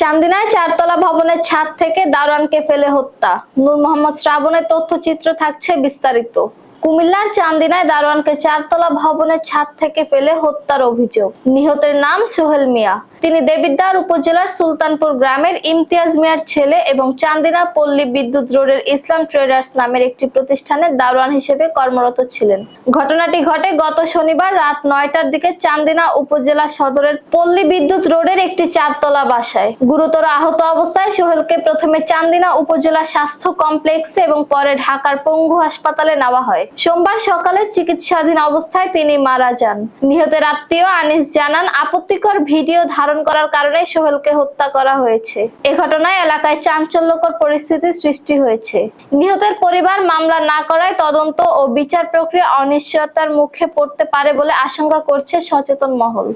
চান্দিনায় চারতলা ভবনের ছাদ থেকে দারোয়ানকে ফেলে হত্যা। নূর মোহাম্মদ শ্রাবণের তথ্যচিত্র থাকছে বিস্তারিত। কুমিল্লার চান্দিনায় দারোয়ানকে চারতলা ভবনের ছাদ থেকে ফেলে হত্যার অভিযোগ। নিহতের নাম সোহেল মিয়া। তিনি দেবিদ্বার উপজেলার সুলতানপুর গ্রামের ইমতিয়াজ মিয়ার ছেলে এবং চান্দিনা পল্লী বিদ্যুৎ রোডের ইসলাম ট্রেডার্স নামের একটি প্রতিষ্ঠানের দারোয়ান হিসেবে কর্মরত ছিলেন। ঘটনাটি ঘটে গত শনিবার রাত নয়টার দিকে চান্দিনা উপজেলা সদরের পল্লী বিদ্যুৎ রোডের একটি চারতলা বাসায়। গুরুতর আহত অবস্থায় সোহেলকে প্রথমে চান্দিনা উপজেলা স্বাস্থ্য কমপ্লেক্সে এবং পরে ঢাকার পঙ্গু হাসপাতালে নেওয়া হয়। সোমবার সকালে চিকিৎসাধীন অবস্থায় তিনি মারা যান। নিহতের আত্মীয় আনিস জানান, আপত্তিকর ভিডিও ধারণ করার কারণে সোহেলকে হত্যা করা হয়েছে। এ ঘটনায় এলাকায় চাঞ্চল্যকর পরিস্থিতির সৃষ্টি হয়েছে। নিহতের পরিবার মামলা না করায় তদন্ত ও বিচার প্রক্রিয়া অনিশ্চয়তার মুখে পড়তে পারে বলে আশঙ্কা করছে সচেতন মহল।